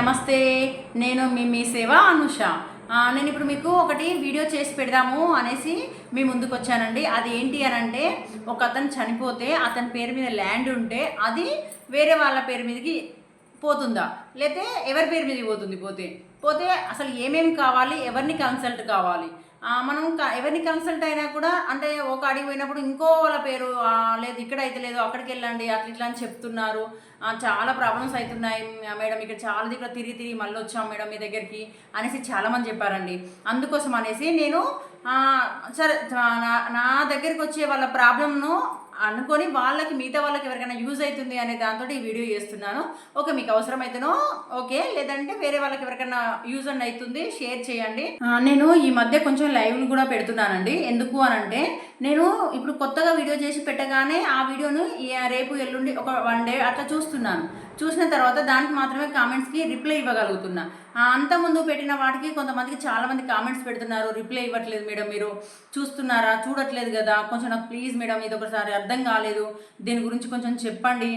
నమస్తే నేను మీ మీ సేవ అనుష. నేను ఇప్పుడు మీకు ఒకటి వీడియో చేసి పెడదాము అనేసి మీ ముందుకు వచ్చానండి. అది ఏంటి అని అంటే ఒక అతను చనిపోతే అతని పేరు మీద ల్యాండ్ ఉంటే అది వేరే వాళ్ళ పేరు మీదకి పోతుందా? లేతే ఎవరి పేరు మీదకి పోతుంది పోతే? పోతే అసలు ఏమేమి కావాలి? ఎవరిని కన్సల్ట్ కావాలి? మనం ఎవరిని కన్సల్ట్ అయినా కూడా అంటే ఒక అడిగి పోయినప్పుడు ఇంకో వాళ్ళ పేరు లేదు ఇక్కడ అయితే లేదు అక్కడికి వెళ్ళండి అట్లా ఇట్లా అని చెప్తున్నారు. చాలా ప్రాబ్లమ్స్ అవుతున్నాయి. మేడం ఇక్కడ చాలా దగ్గర తిరిగి తిరిగి మళ్ళీ వచ్చాం మేడం మీ దగ్గరికి అనేసి చాలామంది చెప్పారండి. అందుకోసం అనేసి నేను సరే నా నా దగ్గరికి వచ్చే వాళ్ళ ప్రాబ్లమ్ను అనుకొని వాళ్ళకి మిగతా వాళ్ళకి ఎవరికైనా యూజ్ అవుతుంది అనే దాంతో ఈ వీడియో చేస్తున్నాను. ఓకే మీకు అవసరమైతేనో ఓకే లేదంటే వేరే వాళ్ళకి ఎవరికైనా యూజ్ అని అవుతుంది షేర్ చేయండి. నేను ఈ మధ్య కొంచెం లైవ్లు కూడా పెడుతున్నానండి. ఎందుకు అని అంటే నేను ఇప్పుడు కొత్తగా వీడియో చేసి పెట్టగానే ఆ వీడియోను రేపు ఎల్లుండి ఒక వన్ డే అట్లా చూస్తున్నాను. చూసిన తర్వాత దానికి మాత్రమే కామెంట్స్కి రిప్లై ఇవ్వగలుగుతున్నా. అంతకుముందు అంత ముందు పెట్టిన వాటికి కొంతమందికి చాలామంది కామెంట్స్ పెడుతున్నారు. రిప్లై ఇవ్వట్లేదు మేడం మీరు. చూస్తున్నారా? చూడట్లేదు కదా. కొంచెం నాకు ప్లీజ్ మేడం ఇది ఒకసారి అర్థం కాలేదు. దీని గురించి కొంచెం చెప్పండి.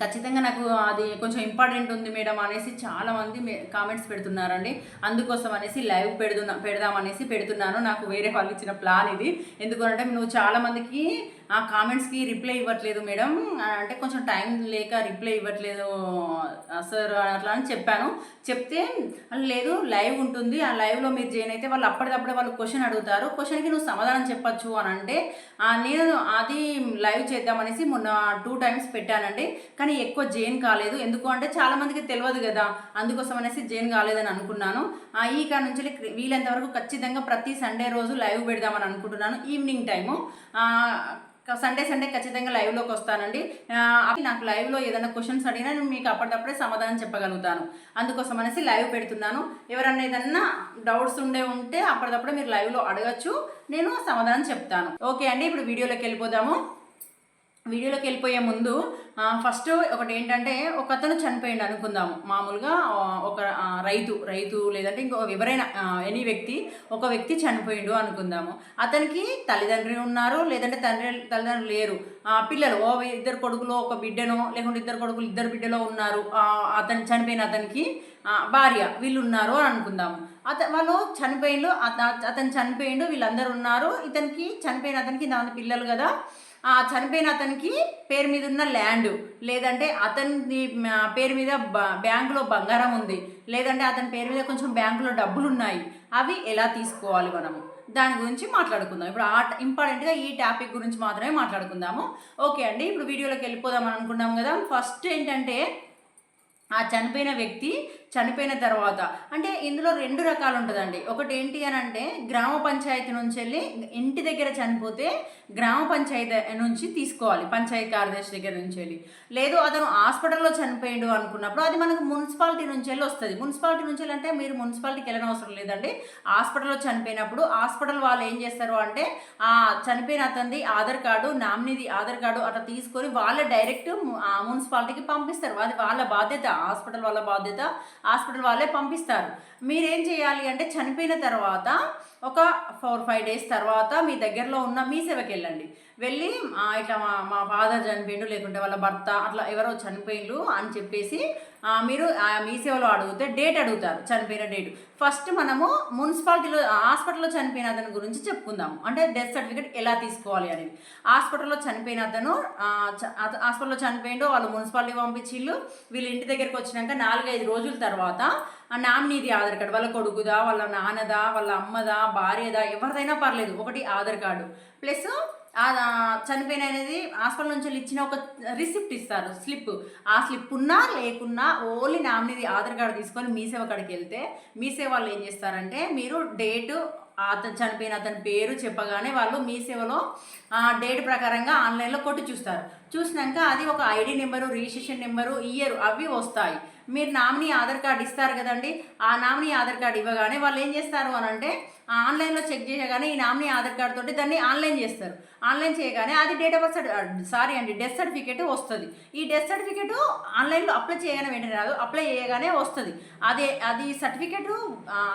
ఖచ్చితంగా నాకు అది కొంచెం ఇంపార్టెంట్ ఉంది మేడం అనేసి చాలామంది కామెంట్స్ పెడుతున్నారండి. అందుకోసం అనేసి లైవ్ పెడుతున్నా పెడదామనేసి పెడుతున్నాను. నాకు వేరే వాళ్ళు ఇచ్చిన ప్లాన్ ఇది. ఎందుకంటే నువ్వు చాలామందికి ఆ కామెంట్స్కి రిప్లై ఇవ్వట్లేదు మేడం. అంటే కొంచెం టైం లేక రిప్లై ఇవ్వట్లేదు సార్ అట్లా అని చెప్పాను. చెప్తే లేదు లైవ్ ఉంటుంది. ఆ లైవ్లో మీరు జాయిన్ అయితే వాళ్ళు అప్పటికప్పుడే వాళ్ళు క్వశ్చన్ అడుగుతారు. క్వశ్చన్కి నువ్వు సమాధానం చెప్పచ్చు అని అంటే నేను అది లైవ్ చేద్దామనేసి మొన్న టూ టైమ్స్ పెట్టానండి. కానీ ఎక్కువ జైన్ కాలేదు. ఎందుకు అంటే చాలామందికి తెలియదు కదా. అందుకోసం అనేసి జైన్ కాలేదని అనుకున్నాను. ఈ కాడ నుంచి వీలైనంత వరకు ఖచ్చితంగా ప్రతి సండే రోజు లైవ్ పెడదామని అనుకుంటున్నాను. ఈవినింగ్ టైము సండే సండే ఖచ్చితంగా లైవ్లోకి వస్తానండి. నాకు లైవ్లో ఏదైనా క్వశ్చన్స్ అడిగినా నేను మీకు అప్పటికప్పుడే సమాధానం చెప్పగలుగుతాను. అందుకోసం అనేసి లైవ్ పెడుతున్నాను. ఎవరన్నా ఏదన్నా డౌట్స్ ఉండే ఉంటే అప్పటికప్పుడే మీరు లైవ్లో అడగచ్చు. నేను సమాధానం చెప్తాను. ఓకే అండి ఇప్పుడు వీడియోలోకి వెళ్ళిపోదాము. వీడియోలోకి వెళ్ళిపోయే ముందు ఫస్ట్ ఒకటి ఏంటంటే ఒక అతను చనిపోయిండు అనుకుందాము మామూలుగా ఒక రైతు రైతు లేదంటే ఇంకో ఎవరైనా ఎనీ వ్యక్తి ఒక వ్యక్తి చనిపోయిండు అనుకుందాము. అతనికి తల్లిదండ్రులు ఉన్నారు లేదంటే తండ్రి తల్లిదండ్రులు లేరు. పిల్లలు ఓ ఇద్దరు కొడుకులు ఒక బిడ్డనో లేకుంటే ఇద్దరు కొడుకులు ఇద్దరు బిడ్డలో ఉన్నారు. అతను చనిపోయిన అతనికి భార్య వీళ్ళు ఉన్నారు అని అనుకుందాము. అత వాళ్ళు చనిపోయిండు అత- అతను చనిపోయిండు వీళ్ళందరూ ఉన్నారు. ఇతనికి చనిపోయిన అతనికి ఇంతమంది పిల్లలు కదా. చనిపోయిన అతనికి పేరు మీద ఉన్న ల్యాండ్ లేదంటే అతని పేరు మీద బ్యాంకులో బంగారం ఉంది లేదంటే అతని పేరు మీద కొంచెం బ్యాంకులో డబ్బులు ఉన్నాయి అవి ఎలా తీసుకోవాలి మనము? దాని గురించి మాట్లాడుకుందాం. ఇప్పుడు ఆ ఇంపార్టెంట్గా ఈ టాపిక్ గురించి మాత్రమే మాట్లాడుకుందాము. ఓకే అండి ఇప్పుడు వీడియోలోకి వెళ్ళిపోదాం అనుకున్నాం కదా. ఫస్ట్ ఏంటంటే ఆ చనిపోయిన వ్యక్తి చనిపోయిన తర్వాత. అంటే ఇందులో రెండు రకాలు ఉంటుందండి ఒకటి ఏంటి అని అంటే గ్రామ పంచాయతీ నుంచి వెళ్ళి ఇంటి దగ్గర చనిపోతే గ్రామ పంచాయతీ నుంచి తీసుకోవాలి పంచాయతీ కార్యదర్శి దగ్గర నుంచి వెళ్ళి లేదు అతను హాస్పిటల్లో చనిపోయిండు అనుకున్నప్పుడు అది మనకు మున్సిపాలిటీ నుంచి వెళ్ళి వస్తుంది. మున్సిపాలిటీ నుంచి వెళ్ళి అంటే మీరు మున్సిపాలిటీకి వెళ్ళిన అవసరం లేదండి. హాస్పిటల్లో చనిపోయినప్పుడు హాస్పిటల్ వాళ్ళు ఏం చేస్తారు అంటే ఆ చనిపోయిన అతనిది ఆధార్ కార్డు నామినీది ఆధార్ కార్డు అట్లా తీసుకొని వాళ్ళే డైరెక్ట్ మున్సిపాలిటీకి పంపిస్తారు. అది వాళ్ళ బాధ్యత హాస్పిటల్ వాళ్ళ బాధ్యత. హాస్పిటల్ వాళ్ళే పంపిస్తారు. మీరేం చేయాలి అంటే చనిపోయిన తర్వాత ఒక ఫోర్ ఫైవ్ డేస్ తర్వాత మీ దగ్గరలో ఉన్న మీ సేవకి వెళ్ళండి వెళ్ళి ఇట్లా మా మా ఫాదర్ చనిపోయిండు లేకుంటే వాళ్ళ భర్త అట్లా ఎవరో చనిపోయిండు అని చెప్పేసి మీరు మీ సేవలో అడిగితే డేట్ అడుగుతారు చనిపోయిన డేట్. ఫస్ట్ మనము మున్సిపాలిటీలో హాస్పిటల్లో చనిపోయిన అతని గురించి చెప్పుకుందాము. అంటే డెత్ సర్టిఫికేట్ ఎలా తీసుకోవాలి అనేది. హాస్పిటల్లో చనిపోయిన అతను హాస్పిటల్లో చనిపోయిండు వాళ్ళు మున్సిపాలిటీ పంపించిళ్ళు వీళ్ళు ఇంటి దగ్గరికి వచ్చినాక నాలుగైదు రోజుల తర్వాత నామినీది ఆధార్ కార్డు వాళ్ళ కొడుకుదా వాళ్ళ నాన్నదా వాళ్ళ అమ్మదా భార్యదా ఎవరిదైనా పర్లేదు ఒకటి ఆధార్ కార్డు. ప్లస్ చనిపోయిన అనేది హాస్పిటల్ నుంచి వెళ్ళి ఇచ్చిన ఒక రిసిప్ట్ ఇస్తారు స్లిప్. ఆ స్లిప్ ఉన్నా లేకున్నా ఓన్లీ నామినీది ఆధార్ కార్డు తీసుకొని మీ సేవ కాడికి వెళ్తే మీ సేవ వాళ్ళు ఏం చేస్తారంటే మీరు డేటు అతను చనిపోయిన అతని పేరు చెప్పగానే వాళ్ళు మీ సేవలో డేట్ ప్రకారంగా ఆన్లైన్లో కొట్టి చూస్తారు. చూసినాక అది ఒక ID number registration number year అవి వస్తాయి. మీరు నామినీ ఆధార్ కార్డు ఇస్తారు కదండి ఆ నామినీ ఆధార్ కార్డు ఇవ్వగానే వాళ్ళు ఏం చేస్తారు అని అంటే ఆన్లైన్లో చెక్ చేయగానే ఈ నామినీ ఆధార్ కార్డు తోటి దాన్ని ఆన్లైన్ చేస్తారు. ఆన్లైన్ చేయగానే అది డేట్ ఆఫ్ బర్త్ సారీ అండి డెత్ సర్టిఫికేట్ వస్తుంది. ఈ డెత్ సర్టిఫికేట్ ఆన్లైన్లో అప్లై చేయగానే వెంటనే రాదు. అప్లై చేయగానే వస్తుంది. అదే అది సర్టిఫికేట్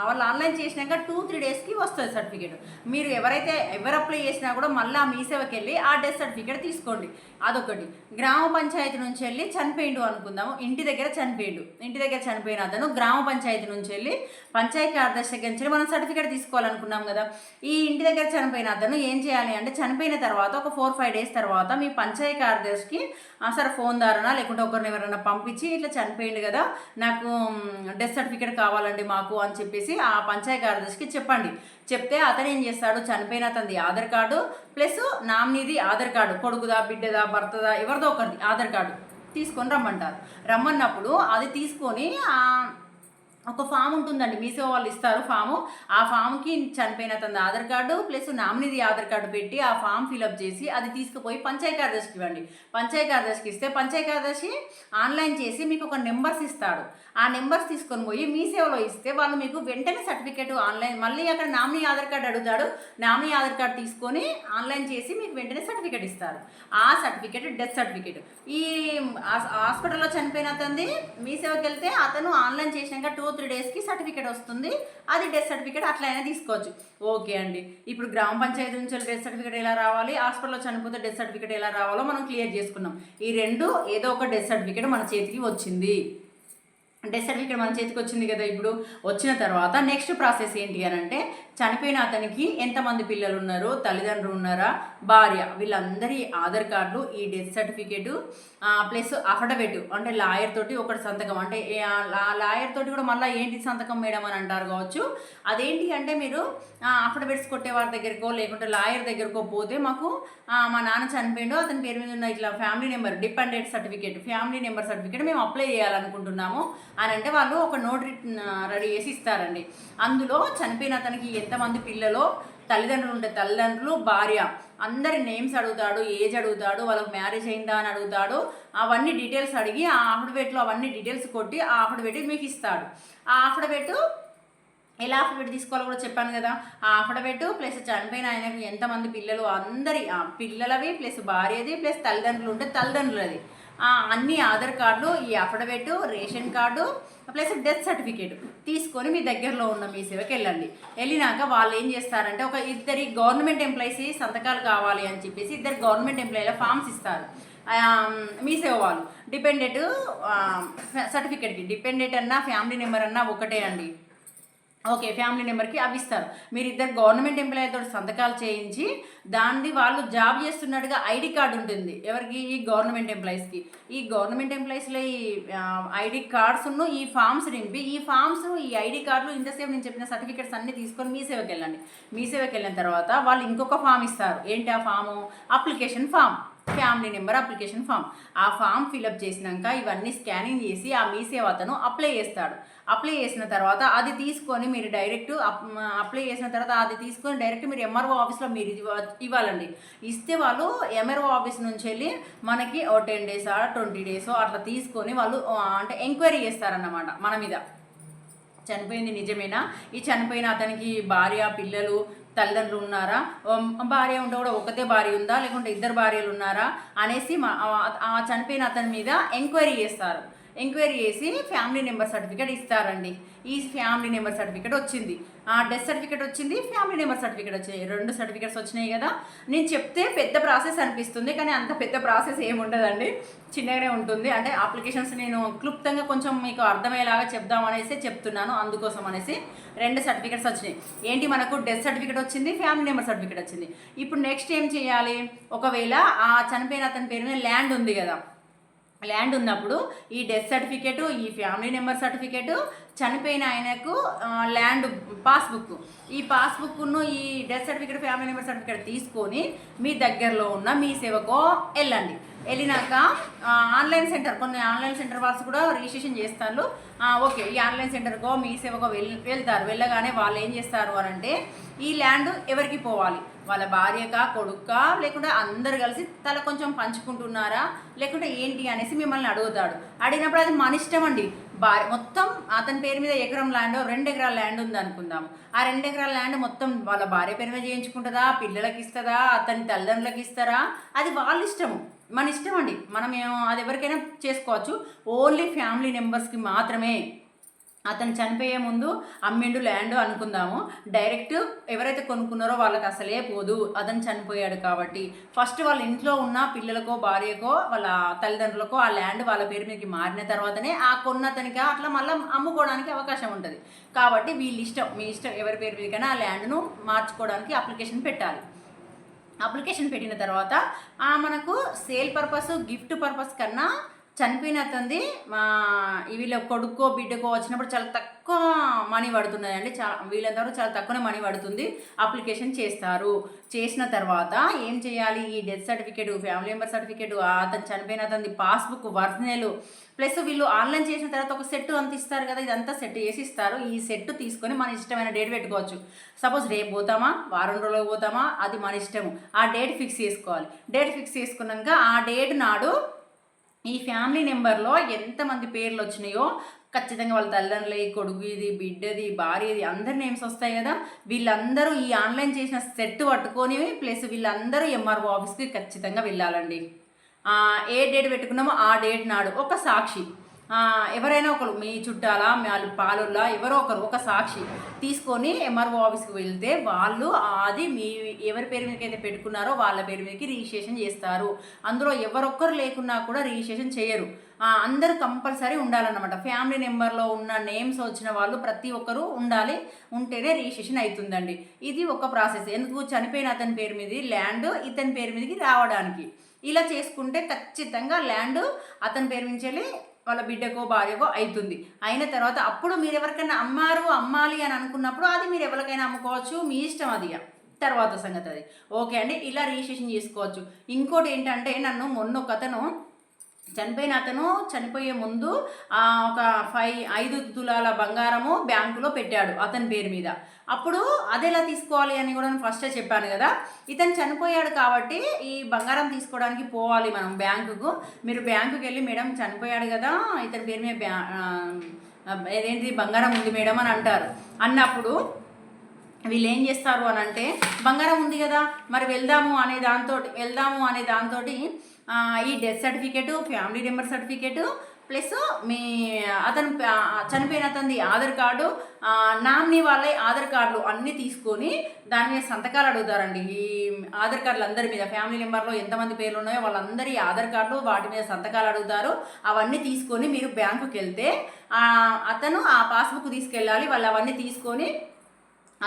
వాళ్ళు ఆన్లైన్ చేసినాక టూ త్రీ డేస్కి వస్తుంది సర్టిఫికేట్ మీరు ఎవరైతే ఎవరు అప్లై చేసినా కూడా మళ్ళీ మీ సేవకి వెళ్ళి ఆ డెత్ సర్టిఫికేట్ తీసుకోండి. అదొకటి. గ్రామ పంచాయతీ నుంచి వెళ్ళి చనిపోయిండు అనుకుందాము. ఇంటి దగ్గర చనిపోయిండు. ఇంటి దగ్గర చనిపోయిన అతను గ్రామ పంచాయతీ నుంచి వెళ్ళి పంచాయతీ కార్యదర్శి దగ్గర నుంచి వెళ్ళి మనం సర్టిఫికేట్ తీసుకోవాలనుకున్నాం కదా. ఈ ఇంటి దగ్గర చనిపోయిన అతను ఏం చేయాలి అంటే చనిపోయిన తర్వాత ఒక ఫోర్ ఫైవ్ డేస్ తర్వాత మీ పంచాయతీ కార్యదర్శికి ఆ, సరే ఫోన్ ద్వారానా లేకుంటే ఒకరిని ఎవరైనా పంపించి ఇట్లా చనిపోయింది కదా నాకు డెత్ సర్టిఫికేట్ కావాలండి మాకు అని చెప్పేసి ఆ పంచాయతీ కార్యదర్శికి చెప్పండి. చెప్తే అతను ఏం చేస్తాడు? చనిపోయిన అతనిది ఆధార్ కార్డు ప్లస్ నామినీది ఆధార్ కార్డు. కొడుకుదా బిడ్డదా భర్తదా ఎవరిదో ఒకరిది ఆధార్ కార్డు తీసుకొని రమ్మంటారు. రమ్మన్నప్పుడు అది తీసుకొని ఒక ఫామ్ ఉంటుందండి మీసేవ వాళ్ళు ఇస్తారు ఫాము. ఆ ఫామ్కి చనిపోయిన తన ఆధార్ కార్డు ప్లస్ నామినీది ఆధార్ కార్డు పెట్టి ఆ ఫామ్ ఫిలప్ చేసి అది తీసుకుపోయి పంచాయతీ కార్యదర్శికి ఇవ్వండి. పంచాయతీ కార్యదర్శికి ఇస్తే పంచాయతీ కార్యదర్శి ఆన్లైన్ చేసి మీకు ఒక నెంబర్స్ ఇస్తాడు. ఆ నెంబర్స్ తీసుకొని పోయి మీ సేవలో ఇస్తే వాళ్ళు మీకు వెంటనే సర్టిఫికేట్ ఆన్లైన్ మళ్ళీ అక్కడ నామినీ ఆధార్ కార్డు అడుగుతాడు నామినీ ఆధార్ కార్డు తీసుకొని ఆన్లైన్ చేసి మీకు వెంటనే సర్టిఫికేట్ ఇస్తారు. ఆ సర్టిఫికేట్ డెత్ సర్టిఫికేట్. ఈ హాస్- హాస్పిటల్లో చనిపోయిన అతనిది మీ సేవకి వెళ్తే అతను ఆన్లైన్ చేసినాక టూ త్రీ డేస్కి సర్టిఫికేట్ వస్తుంది. అది డెత్ సర్టిఫికేట్ అట్లయినా తీసుకోవచ్చు. ఓకే అండి. ఇప్పుడు గ్రామ పంచాయతీ నుంచి డెత్ సర్టిఫికేట్ ఎలా రావాలి? హాస్పిటల్లో చనిపోతే డెత్ సర్టిఫికేట్ ఎలా రావాలో మనం క్లియర్ చేసుకున్నాం. ఈ రెండు ఏదో ఒక డెత్ సర్టిఫికేట్ మన చేతికి వచ్చింది. డెత్ సర్టిఫికేట్ మన చేతికి వచ్చింది కదా ఇప్పుడు? వచ్చిన తర్వాత నెక్స్ట్ ప్రాసెస్ ఏంటి అని అంటే చనిపోయిన అతనికి ఎంతమంది పిల్లలు ఉన్నారు తల్లిదండ్రులు ఉన్నారా భార్య వీళ్ళందరి ఆధార్ కార్డు ఈ డెత్ సర్టిఫికేట్ ప్లస్ అఫిడవిట్ అంటే లాయర్ తోటి ఒకటి సంతకం అంటే లాయర్ తోటి కూడా మళ్ళీ ఏంటి సంతకం మేడం అని అంటారు కావచ్చు. అదేంటి అంటే మీరు అఫిడవిట్స్ కొట్టే వారి దగ్గరకో లేకుంటే లాయర్ దగ్గరకో పోతే మాకు మా నాన్న చనిపోయిండో అతని పేరు మీద ఉన్న ఇట్లా family number dependent certificate family number certificate మేము అప్లై చేయాలనుకుంటున్నాము అని అంటే వాళ్ళు ఒక నోట్ రెడీ చేసి ఇస్తారండి. అందులో చనిపోయిన అతనికి ఎంతమంది పిల్లలో తల్లిదండ్రులు ఉంటే తల్లిదండ్రులు భార్య అందరి నేమ్స్ అడుగుతాడు ఏజ్ అడుగుతాడు వాళ్ళకి మ్యారేజ్ అయిందా అని అడుగుతాడు అవన్నీ డీటెయిల్స్ అడిగి ఆ అఫిడవిట్లో అవన్నీ డీటెయిల్స్ కొట్టి ఆ అఫిడవిట్ మీకు ఇస్తాడు. ఆ అఫిడవిట్ ఎలా అఫిడవిట్ తీసుకోవాలో కూడా చెప్పాను కదా. ఆ అఫిడవిట్ ప్లస్ చనిపోయిన ఆయనకు ఎంతమంది పిల్లలు అందరి ఆ పిల్లలవి ప్లస్ భార్యది ప్లస్ తల్లిదండ్రులు ఉంటే తల్లిదండ్రులది. ఆ అన్ని ఆధార్ కార్డులు ఈ affidavit ration card plus death certificate తీసుకొని మీ దగ్గరలో ఉన్న మీ సేవకి వెళ్ళండి వెళ్ళినాక వాళ్ళు ఏం చేస్తారంటే ఒక ఇద్దరి గవర్నమెంట్ ఎంప్లాయీస్ సంతకాలు కావాలి అని చెప్పేసి ఇద్దరు గవర్నమెంట్ ఎంప్లాయీల ఫామ్స్ ఇస్తారు. మీ సేవ వాళ్ళు. డిపెండెంట్ సర్టిఫికేట్కి డిపెండెంట్ అన్నా ఫ్యామిలీ నెంబర్ అన్నా ఒకటే అండి. ఓకే ఫ్యామిలీ నెంబర్కి అవి ఇస్తారు. మీరు ఇద్దరు గవర్నమెంట్ ఎంప్లాయీతో సంతకాలు చేయించి దాన్ని వాళ్ళు జాబ్ చేస్తున్నట్టుగా ఐడి కార్డు ఉంటుంది. ఎవరికి? ఈ గవర్నమెంట్ ఎంప్లాయీస్కి. ఈ గవర్నమెంట్ ఎంప్లాయీస్లో ఈ ఐడి కార్డ్స్ ఉన్న ఈ ఫామ్స్ నింపి ఈ ఫామ్స్ ఈ ఐడి కార్డులు ఇంతసేపు నేను చెప్పిన సర్టిఫికేట్స్ అన్ని తీసుకొని మీ సేవకి వెళ్ళండి మీ సేవకి వెళ్ళిన తర్వాత వాళ్ళు ఇంకొక ఫామ్ ఇస్తారు. ఏంటి ఆ form? Application form. Family number application form. ఆ ఫామ్ ఫిలప్ చేసినాక ఇవన్నీ స్కానింగ్ చేసి ఆ మీ సేవ అతను అప్లై చేస్తాడు. అప్లై చేసిన తర్వాత అది తీసుకొని మీరు డైరెక్ట్ అప్లై చేసిన తర్వాత అది తీసుకొని డైరెక్ట్ మీరు ఎంఆర్ఓ ఆఫీస్లో మీరు ఇవ్వాలండి. ఇస్తే వాళ్ళు ఎంఆర్ఓ ఆఫీస్ నుంచి వెళ్ళి మనకి ఓ టెన్ డేస్ ట్వంటీ డేస్ అట్లా తీసుకొని వాళ్ళు అంటే ఎంక్వైరీ చేస్తారన్నమాట మన మీద. చనిపోయింది నిజమేనా? ఈ చనిపోయిన అతనికి భార్య పిల్లలు తల్లిదండ్రులు ఉన్నారా? భార్య ఉంటే కూడా ఒకతే భార్య ఉందా? లేకుంటే ఇద్దరు భార్యలు ఉన్నారా? అనేసి మా- ఆ చనిపోయిన అతని మీద ఎంక్వైరీ చేస్తారు. ఎంక్వైరీ చేసి ఫ్యామిలీ నెంబర్ సర్టిఫికేట్ ఇస్తారండి. ఈ ఫ్యామిలీ నెంబర్ సర్టిఫికేట్ వచ్చింది. ఆ డెత్ సర్టిఫికేట్ వచ్చింది ఫ్యామిలీ నెంబర్ సర్టిఫికేట్ వచ్చింది రెండు సర్టిఫికేట్స్ వచ్చినాయి కదా. నేను చెప్తే పెద్ద ప్రాసెస్ అనిపిస్తుంది కానీ అంత పెద్ద ప్రాసెస్ ఏముండదండి చిన్నగానే ఉంటుంది. అంటే అప్లికేషన్స్ నేను క్లుప్తంగా కొంచెం మీకు అర్థమయ్యేలాగా చెప్దాం అనేసి చెప్తున్నాను. అందుకోసం అనేసి రెండు సర్టిఫికేట్స్ వచ్చినాయి. ఏంటి మనకు డెత్ సర్టిఫికేట్ వచ్చింది ఫ్యామిలీ నెంబర్ సర్టిఫికేట్ వచ్చింది. ఇప్పుడు నెక్స్ట్ ఏం చేయాలి? ఒకవేళ ఆ చనిపోయిన అతని పేరు మీద ల్యాండ్ ఉంది కదా. ల్యాండ్ ఉన్నప్పుడు ఈ డెత్ సర్టిఫికేట్ ఈ ఫ్యామిలీ నెంబర్ సర్టిఫికేట్ చనిపోయిన ఆయనకు ల్యాండ్ పాస్బుక్. ఈ పాస్బుక్ను ఈ death certificate family number certificate తీసుకొని మీ దగ్గరలో ఉన్న మీ సేవకో వెళ్ళండి. వెళ్ళినాక ఆన్లైన్ సెంటర్ కొన్ని ఆన్లైన్ సెంటర్ వాళ్ళు కూడా రిజిస్ట్రేషన్ చేస్తారు. ఓకే ఈ ఆన్లైన్ సెంటర్కో మీ సేవకో వెళ్ వెళ్తారు. వెళ్ళగానే వాళ్ళు ఏం చేస్తారు అని అంటే ఈ ల్యాండ్ ఎవరికి పోవాలి? వాళ్ళ భార్యకా కొడుకా లేకుంటే అందరు కలిసి తల కొంచెం పంచుకుంటున్నారా? లేకుంటే ఏంటి అనేసి మిమ్మల్ని అడుగుతాడు. అడిగినప్పుడు అది మన ఇష్టం అండి భార్య మొత్తం అతని పేరు మీద ఎకరం ల్యాండ్ రెండు ఎకరాల ల్యాండ్ ఉంది అనుకుందాం ఆ రెండు ఎకరాల ల్యాండ్ మొత్తం వాళ్ళ భార్య పేరు మీద చేయించుకుంటుందా? పిల్లలకి ఇస్తుందా? అతని తల్లిదండ్రులకి ఇస్తారా? అది వాళ్ళ ఇష్టము. మన ఇష్టం అండి మనం అది ఎవరికైనా చేసుకోవచ్చు. ఓన్లీ ఫ్యామిలీ మెంబర్స్కి మాత్రమే. అతను చనిపోయే ముందు అమ్మిండు ల్యాండ్ అనుకుందాము. డైరెక్ట్ ఎవరైతే కొనుక్కున్నారో వాళ్ళకి అసలే పోదు. అతను చనిపోయాడు కాబట్టి. ఫస్ట్ వాళ్ళ ఇంట్లో ఉన్న పిల్లలకో భార్యకో వాళ్ళ తల్లిదండ్రులకో ఆ ల్యాండ్ వాళ్ళ పేరు మీదకి మారిన తర్వాతనే ఆ కొన్నతనికి అట్లా మళ్ళీ అమ్ముకోవడానికి అవకాశం ఉంటుంది. కాబట్టి వీళ్ళ ఇష్టం మీ ఇష్టం ఎవరి పేరు మీదకైనా ఆ ల్యాండ్ను మార్చుకోవడానికి అప్లికేషన్ పెట్టాలి. అప్లికేషన్ పెట్టిన తర్వాత ఆ మనకు సేల్ పర్పస్ గిఫ్ట్ పర్పస్ కన్నా చనిపోయిన అతనిది మా వీళ్ళ కొడుకో బిడ్డకో వచ్చినప్పుడు చాలా తక్కువ మనీ పడుతున్నాయండి చాలా వీళ్ళందరూ చాలా తక్కువనే మనీ పడుతుంది. అప్లికేషన్ చేస్తారు. చేసిన తర్వాత ఏం చేయాలి? ఈ death certificate family member certificate అతను చనిపోయిన అతనిది పాస్బుక్ ఒరిజినల్ ప్లస్ వీళ్ళు ఆన్లైన్ చేసిన తర్వాత ఒక సెట్ అంత ఇస్తారు కదా ఇదంతా సెట్ చేసి ఇస్తారు ఈ సెట్ తీసుకొని మన ఇష్టమైన డేట్ పెట్టుకోవచ్చు. సపోజ్ రేపు పోతామా? వారం రోజులకు పోతామా? అది మన ఇష్టము. ఆ డేట్ ఫిక్స్ చేసుకోవాలి. డేట్ ఫిక్స్ చేసుకున్నాక ఆ డేట్ నాడు ఈ ఫ్యామిలీ నెంబర్లో ఎంతమంది పేర్లు వచ్చినాయో ఖచ్చితంగా వాళ్ళ తల్లిదండ్రులు కొడుకు ఇది బిడ్డది భార్యది అందరి నేమ్స్ వస్తాయి కదా. వీళ్ళందరూ ఈ ఆన్లైన్ చేసిన సెట్ పట్టుకొని ప్లస్ వీళ్ళందరూ ఎంఆర్ఓ ఆఫీస్కి ఖచ్చితంగా వెళ్ళాలండి. ఏ డేట్ పెట్టుకున్నామో ఆ డేట్ నాడు ఒక సాక్షి. ఎవరైనా ఒకరు మీ చుట్టాల మీ వాళ్ళ పాలుల్లా ఎవరో ఒకరు ఒక సాక్షి తీసుకొని ఎంఆర్ఓ ఆఫీస్కి వెళ్తే వాళ్ళు అది మీ ఎవరి పేరు మీదకైతే అయితే పెట్టుకున్నారో వాళ్ళ పేరు మీదకి రిజిస్ట్రేషన్ చేస్తారు. అందులో ఎవరొక్కరు లేకున్నా కూడా రిజిస్ట్రేషన్ చేయరు. అందరూ కంపల్సరీ ఉండాలన్నమాట. ఫ్యామిలీ నెంబర్లో ఉన్న నేమ్స్ వచ్చిన వాళ్ళు ప్రతి ఒక్కరూ ఉండాలి ఉంటేనే రిజిస్ట్రేషన్ అవుతుందండి ఇది ఒక ప్రాసెస్. ఎందుకు? చనిపోయిన అతని పేరు మీద ల్యాండ్ ఇతని పేరు మీదకి రావడానికి. ఇలా చేసుకుంటే ఖచ్చితంగా ల్యాండ్ అతని పేరు నుంచి వాళ్ళ బిడ్డకో భార్యకో అవుతుంది అయిన తర్వాత అప్పుడు మీరు ఎవరికైనా అమ్మారు అమ్మాలి అని అనుకున్నప్పుడు అది మీరు ఎవరికైనా అమ్ముకోవచ్చు మీ ఇష్టం అది తర్వాత సంగతి అది. ఓకే అండి ఇలా రిజిస్ట్రేషన్ చేసుకోవచ్చు. ఇంకోటి ఏంటంటే నన్ను మొన్న ఒక అతను చనిపోయిన అతను చనిపోయే ముందు ఒక ఫైవ్ ఐదు తులాల బంగారము బ్యాంకులో పెట్టాడు అతని పేరు మీద. అప్పుడు అది ఎలా తీసుకోవాలి అని కూడా నేను ఫస్టే చెప్పాను కదా. ఇతను చనిపోయాడు కాబట్టి ఈ బంగారం తీసుకోవడానికి పోవాలి మనం బ్యాంకుకు. మీరు బ్యాంకుకి వెళ్ళి మేడం చనిపోయాడు కదా ఇతని పేరు మీద బ్యా ఏదేంటి బంగారం ఉంది మేడం అని అంటారు. అన్నప్పుడు వీళ్ళు ఏం చేస్తారు అని అంటే బంగారం ఉంది కదా మరి వెళ్దాము అనే దాంతో వెళ్దాము అనే దాంతో ఈ death certificate family member certificate plus మీ అతను చనిపోయిన అతనిది ఆధార్ కార్డు నామినీ వాళ్ళ ఆధార్ కార్డులు అన్నీ తీసుకొని దాని మీద సంతకాలు అడుగుతారండి. ఈ ఆధార్ కార్డులు అందరి మీద ఫ్యామిలీ మెంబర్లో ఎంతమంది పేర్లు ఉన్నాయో వాళ్ళందరి ఆధార్ కార్డులు వాటి మీద సంతకాలు అడుగుతారు. అవన్నీ తీసుకొని మీరు బ్యాంకుకి వెళ్తే అతను ఆ పాస్బుక్ తీసుకెళ్ళాలి. వాళ్ళు అవన్నీ తీసుకొని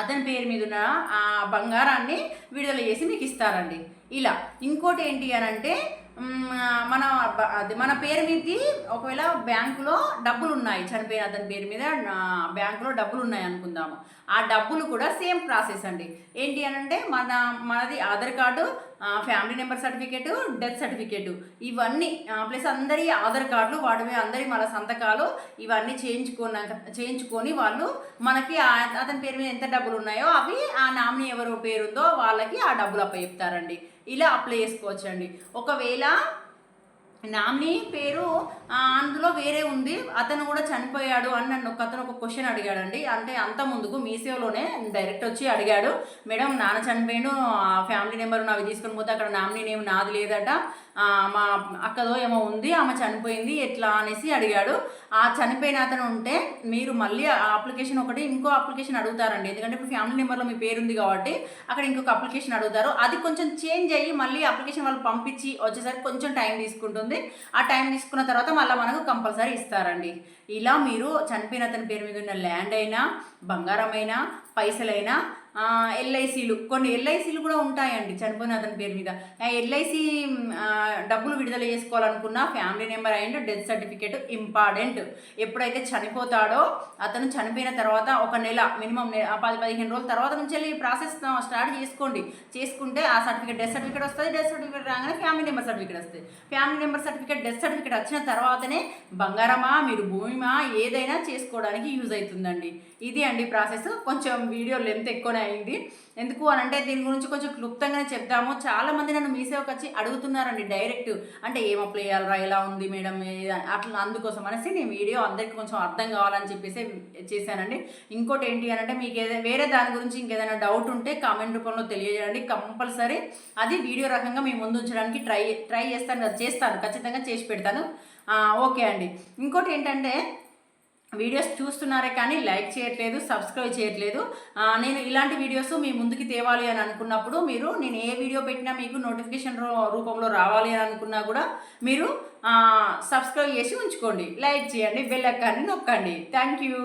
అతని పేరు మీద ఉన్న ఆ బంగారాన్ని విడుదల చేసి మీకు ఇస్తారండి. ఇలా ఇంకోటి ఏంటి అని అంటే మన అది మన పేరు మీదకి ఒకవేళ బ్యాంకులో డబ్బులు ఉన్నాయి చనిపోయిన అతని పేరు మీద బ్యాంకులో డబ్బులు ఉన్నాయి అనుకుందాము. ఆ డబ్బులు కూడా సేమ్ ప్రాసెస్ అండి. ఏంటి అని అంటే మన మనది Aadhaar card family number certificate death certificate. ఇవన్నీ ప్లస్ అందరి ఆధార్ కార్డులు వాటి మీద అందరి మన సంతకాలు ఇవన్నీ చేయించుకున్నాక చేయించుకొని వాళ్ళు మనకి అతని పేరు మీద ఎంత డబ్బులు ఉన్నాయో అవి ఆ నామినీ ఎవరు పేరుందో వాళ్ళకి ఆ డబ్బులు అప్ప చెప్తారండి ఇలా అప్లై చేసుకోవచ్చండి. ఒకవేళ నామినీ పేరు అందులో వేరే ఉంది. అతను కూడా చనిపోయాడు అని నన్ను ఒక అతను ఒక క్వశ్చన్ అడిగాడండి. అంటే అంత ముందుకు మీ సేవలోనే డైరెక్ట్ వచ్చి అడిగాడు. మేడం నాన్న చనిపోయాడు ఆ ఫ్యామిలీ నెంబర్ నావి తీసుకొని పోతే అక్కడ నామినీ నేమ్ నాది లేదట. మా అక్కదో ఏమో ఉంది ఆమె చనిపోయింది ఎట్లా అనేసి అడిగాడు. ఆ చనిపోయిన అతను ఉంటే మీరు మళ్ళీ ఆ అప్లికేషన్ ఒకటి ఇంకో అప్లికేషన్ అడుగుతారండి. ఎందుకంటే ఇప్పుడు ఫ్యామిలీ నెంబర్లో మీ పేరు ఉంది కాబట్టి అక్కడ ఇంకొక అప్లికేషన్ అడుగుతారు. అది కొంచెం చేంజ్ అయ్యి మళ్ళీ అప్లికేషన్ వాళ్ళు పంపించి వచ్చేసరికి కొంచెం టైం తీసుకుంటుంది. ఆ టైం తీసుకున్న తర్వాత మళ్ళీ మనకు కంపల్సరీ ఇస్తారండి. ఇలా మీరు చనిపోయిన అతని పేరు మీద ఉన్న ల్యాండ్ అయినా బంగారం అయినా పైసలైనా ఎల్ఐసీలు. కొన్ని ఎల్ఐసీలు కూడా ఉంటాయండి చనిపోయిన అతని పేరు మీద. ఎల్ఐసి డబ్బులు విడుదల చేసుకోవాలనుకున్న family number and death certificate important. ఎప్పుడైతే చనిపోతాడో అతను చనిపోయిన తర్వాత ఒక నెల మినిమం పది పదిహేను రోజుల తర్వాత నుంచి వెళ్ళి ప్రాసెస్ స్టార్ట్ చేసుకోండి. చేసుకుంటే ఆ సర్టిఫికేట్ డెత్ సర్టిఫికేట్ వస్తుంది. డెత్ సర్టిఫికేట్ రాగానే ఫ్యామిలీ నెంబర్ సర్టిఫికేట్ వస్తుంది. Family number certificate death certificate వచ్చిన తర్వాతనే బంగారమా మీరు భూమిమా ఏదైనా చేసుకోవడానికి యూజ్ అవుతుందండి. ఇది అండి ప్రాసెస్. కొంచెం వీడియో లెంత్ ఎక్కువనే అయింది. ఎందుకు అని అంటే దీని గురించి కొంచెం క్లుప్తంగానే చెప్దాము. చాలా మంది నన్ను మీ సేవకు వచ్చి అడుగుతున్నారండి డైరెక్ట్. అంటే ఏం అప్లై చేయాలరా ఎలా ఉంది మేడం అట్లా అందుకోసం అనేసి నేను వీడియో అందరికీ కొంచెం అర్థం కావాలని చెప్పేసి చేశానండి. ఇంకోటి ఏంటి అని అంటే మీకు ఏదైనా వేరే దాని గురించి ఇంకేదైనా డౌట్ ఉంటే కామెంట్ రూపంలో తెలియజేయండి. కంపల్సరీ అది వీడియో రకంగా మీ ముందు ఉంచడానికి ట్రై ట్రై చేస్తాను చేస్తాను. ఖచ్చితంగా చేసి పెడతాను. ఓకే అండి. ఇంకోటి ఏంటంటే వీడియోస్ చూస్తున్నారే కానీ లైక్ చేయట్లేదు సబ్స్క్రైబ్ చేయట్లేదు. నేను ఇలాంటి వీడియోస్ మీ ముందుకి తేవాలి అని అనుకున్నప్పుడు మీరు నేను ఏ వీడియో పెట్టినా మీకు నోటిఫికేషన్ రూపంలో రావాలి అని అనుకున్నా కూడా మీరు సబ్స్క్రైబ్ చేసి ఉంచుకోండి. లైక్ చేయండి బెల్ ఐకాన్ని నొక్కండి. Thank you.